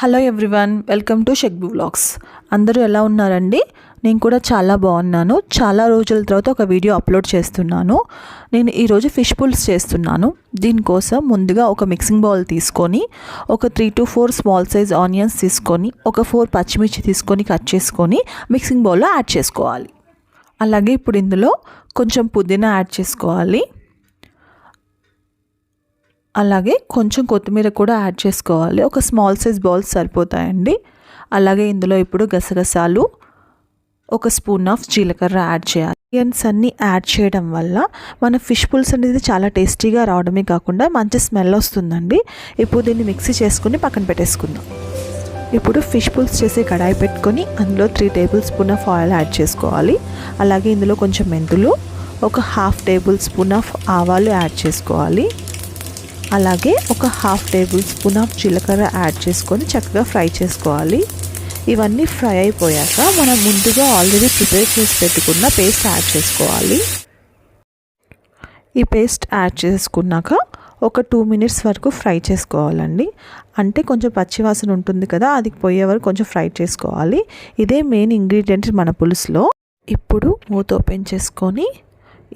Hello everyone welcome to షెక్బు vlogs. అందరూ ఎలా ఉన్నారండి? నేను కూడా చాలా బాగున్నాను. చాలా రోజుల తర్వాత ఒక వీడియో అప్లోడ్ చేస్తున్నాను. నేను ఈరోజు ఫిష్ పుల్స్ చేస్తున్నాను. దీనికోసం ముందుగా ఒక మిక్సింగ్ బౌల్ తీసుకొని ఒక three two four small size onions తీసుకొని ఒక ఫోర్ పచ్చిమిర్చి తీసుకొని కట్ చేసుకొని మిక్సింగ్ బౌల్లో యాడ్ చేసుకోవాలి. అలాగే ఇప్పుడు ఇందులో కొంచెం పుదీనా యాడ్ చేసుకోవాలి. అలాగే కొంచెం కొత్తిమీర కూడా యాడ్ చేసుకోవాలి. ఒక స్మాల్ సైజ్ బౌల్స్ సరిపోతాయండి. అలాగే ఇందులో ఇప్పుడు గసగసాలు ఒక స్పూన్ ఆఫ్ జీలకర్ర యాడ్ చేయాలి. ఆనియన్స్ అన్నీ యాడ్ చేయడం వల్ల మన ఫిష్ పుల్స్ అనేది చాలా టేస్టీగా రావడమే కాకుండా మంచి స్మెల్ వస్తుందండి. ఇప్పుడు దీన్ని మిక్సీ చేసుకుని పక్కన పెట్టేసుకుందాం. ఇప్పుడు ఫిష్ పుల్స్ చేసే కడాయి పెట్టుకొని అందులో three tablespoon of oil add చేసుకోవాలి. అలాగే ఇందులో కొంచెం మెంతులు ఒక హాఫ్ టేబుల్ స్పూన్ ఆఫ్ ఆవాలు యాడ్ చేసుకోవాలి. అలాగే ఒక హాఫ్ టేబుల్ స్పూన్ ఆఫ్ జీలకర్ర యాడ్ చేసుకొని చక్కగా ఫ్రై చేసుకోవాలి. ఇవన్నీ ఫ్రై అయిపోయాక మనం ముందుగా ఆల్రెడీ ప్రిపేర్ చేసి పెట్టుకున్న పేస్ట్ యాడ్ చేసుకోవాలి. ఈ పేస్ట్ యాడ్ చేసుకున్నాక ఒక టూ మినిట్స్ వరకు ఫ్రై చేసుకోవాలండి. అంటే కొంచెం పచ్చివాసన ఉంటుంది కదా అది పోయే వరకు కొంచెం ఫ్రై చేసుకోవాలి. ఇదే మెయిన్ ఇంగ్రీడియంట్ మన పులుసులో. ఇప్పుడు మూత ఓపెన్ చేసుకొని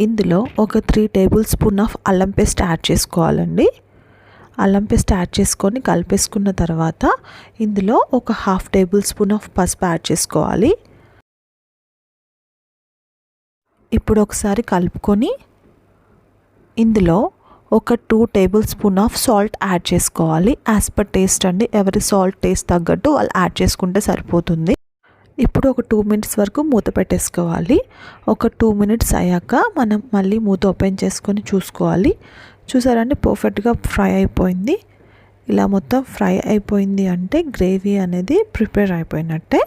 ఇందులో ఒక త్రీ టేబుల్ స్పూన్ ఆఫ్ అల్లం పేస్ట్ యాడ్ చేసుకోవాలండి. అల్లం పేస్ట్ యాడ్ చేసుకొని కలిపేసుకున్న తర్వాత ఇందులో ఒక హాఫ్ టేబుల్ స్పూన్ ఆఫ్ పసుపు యాడ్ చేసుకోవాలి. ఇప్పుడు ఒకసారి కలుపుకొని ఇందులో ఒక two tablespoon of salt add చేసుకోవాలి. యాజ్ పర్ టేస్ట్ అండి ఎవరి సాల్ట్ టేస్ట్ తగ్గట్టు వాళ్ళు యాడ్ చేసుకుంటే సరిపోతుంది. ఇప్పుడు ఒక టూ మినిట్స్ వరకు మూత పెట్టేసుకోవాలి. ఒక టూ మినిట్స్ అయ్యాక మనం మళ్ళీ మూత ఓపెన్ చేసుకొని చూసుకోవాలి. చూసారండి పర్ఫెక్ట్గా ఫ్రై అయిపోయింది. ఇలా మొత్తం ఫ్రై అయిపోయింది అంటే గ్రేవీ అనేది ప్రిపేర్ అయిపోయినట్టే.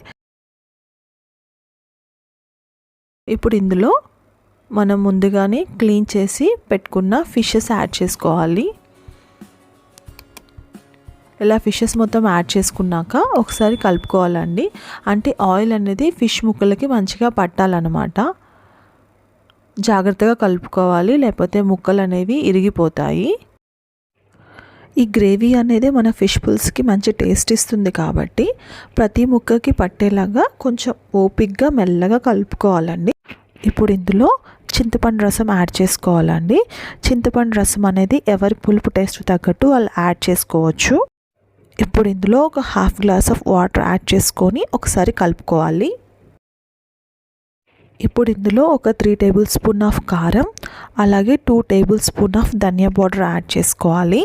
ఇప్పుడు ఇందులో మనం ముందుగానే క్లీన్ చేసి పెట్టుకున్న ఫిషెస్ యాడ్ చేసుకోవాలి. ఇలా ఫిషెస్ మొత్తం యాడ్ చేసుకున్నాక ఒకసారి కలుపుకోవాలండి. అంటే ఆయిల్ అనేది ఫిష్ ముక్కలకి మంచిగా పట్టాలన్నమాట. జాగ్రత్తగా కలుపుకోవాలి లేకపోతే ముక్కలు అనేవి ఇరిగిపోతాయి. ఈ గ్రేవీ అనేది మన ఫిష్ పుల్స్కి మంచి టేస్ట్ ఇస్తుంది కాబట్టి ప్రతి ముక్కకి పట్టేలాగా కొంచెం ఓపిక్గా మెల్లగా కలుపుకోవాలండి. ఇప్పుడు ఇందులో చింతపండు రసం యాడ్ చేసుకోవాలండి. చింతపండు రసం అనేది ఎవరి పులుపు టేస్ట్ తగ్గట్టు వాళ్ళు యాడ్ చేసుకోవచ్చు. ఇప్పుడు ఇందులో ఒక half glass of water add చేసుకొని ఒకసారి కలుపుకోవాలి. ఇప్పుడు ఇందులో ఒక త్రీ టేబుల్ స్పూన్ ఆఫ్ కారం అలాగే two tablespoon of dhaniya powder add చేసుకోవాలి.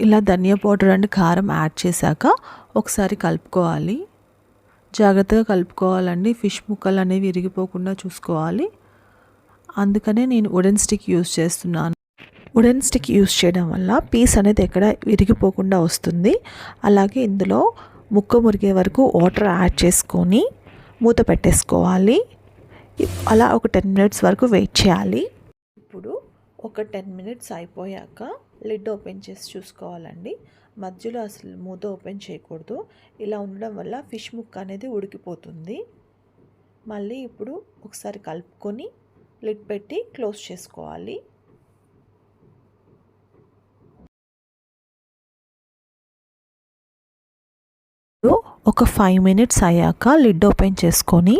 ఇలా ధనియా పౌడర్ అండ్ కారం యాడ్ చేశాక ఒకసారి కలుపుకోవాలి. జాగ్రత్తగా కలుపుకోవాలండి ఫిష్ ముక్కలు అనేవి విరిగిపోకుండా చూసుకోవాలి. అందుకనే నేను వుడెన్ స్టిక్ యూస్ చేస్తున్నాను. వుడెన్ స్టిక్ యూస్ చేయడం వల్ల పీస్ అనేది ఎక్కడ విరిగిపోకుండా వస్తుంది. అలాగే ఇందులో ముక్క మురిగే వరకు వాటర్ యాడ్ చేసుకొని మూత పెట్టేసుకోవాలి. అలా ఒక టెన్ మినిట్స్ వరకు వెయిట్ చేయాలి. ఇప్పుడు ఒక టెన్ మినిట్స్ అయిపోయాక లిడ్ ఓపెన్ చేసి చూసుకోవాలండి. మధ్యలో అసలు మూత ఓపెన్ చేయకూడదు. ఇలా ఉండడం వల్ల ఫిష్ ముక్క అనేది ఉడికిపోతుంది. మళ్ళీ ఇప్పుడు ఒకసారి కలుపుకొని లిడ్ పెట్టి క్లోజ్ చేసుకోవాలి. ఒక ఫైవ్ మినిట్స్ అయ్యాక లిడ్ ఓపెన్ చేసుకొని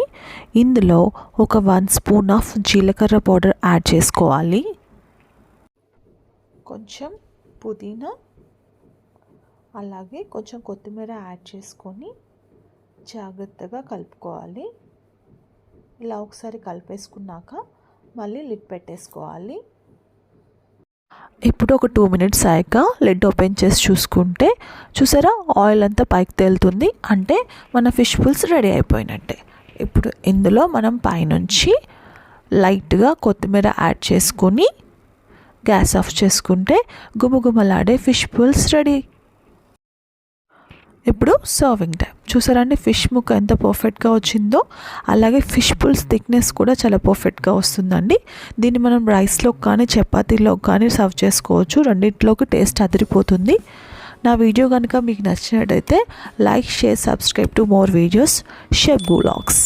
ఇందులో ఒక వన్ స్పూన్ ఆఫ్ జీలకర్ర పౌడర్ యాడ్ చేసుకోవాలి. కొంచెం పుదీనా అలాగే కొంచెం కొత్తిమీర యాడ్ చేసుకొని జాగ్రత్తగా కలుపుకోవాలి. ఇలా ఒకసారి కలిపేసుకున్నాక మళ్ళీ లిడ్ పెట్టేసుకోవాలి. ఇప్పుడు ఒక టూ మినిట్స్ అయ్యాక లెడ్ ఓపెన్ చేసి చూసుకుంటే చూసారా? ఆయిల్ అంతా పైకి తేలుతుంది. అంటే మన ఫిష్ పుల్స్ రెడీ అయిపోయినట్టే. ఇప్పుడు ఇందులో మనం పైనుంచి లైట్గా కొత్తిమీర యాడ్ చేసుకొని గ్యాస్ ఆఫ్ చేసుకుంటే గుమగుమలాడే ఫిష్ పుల్స్ రెడీ. ఇప్పుడు సర్వింగ్ టైం చూసారండి ఫిష్ ముక్క ఎంత పర్ఫెక్ట్గా వచ్చిందో అలాగే ఫిష్ పుల్స్ థిక్నెస్ కూడా చాలా పర్ఫెక్ట్గా వస్తుందండి. దీన్ని మనం రైస్లో కానీ చపాతీలో కానీ సర్వ్ చేసుకోవచ్చు. రెండింటిలోకి టేస్ట్ అదిరిపోతుంది. నా వీడియో కనుక మీకు నచ్చినట్టయితే like share subscribe to more videos షెబ్ blogs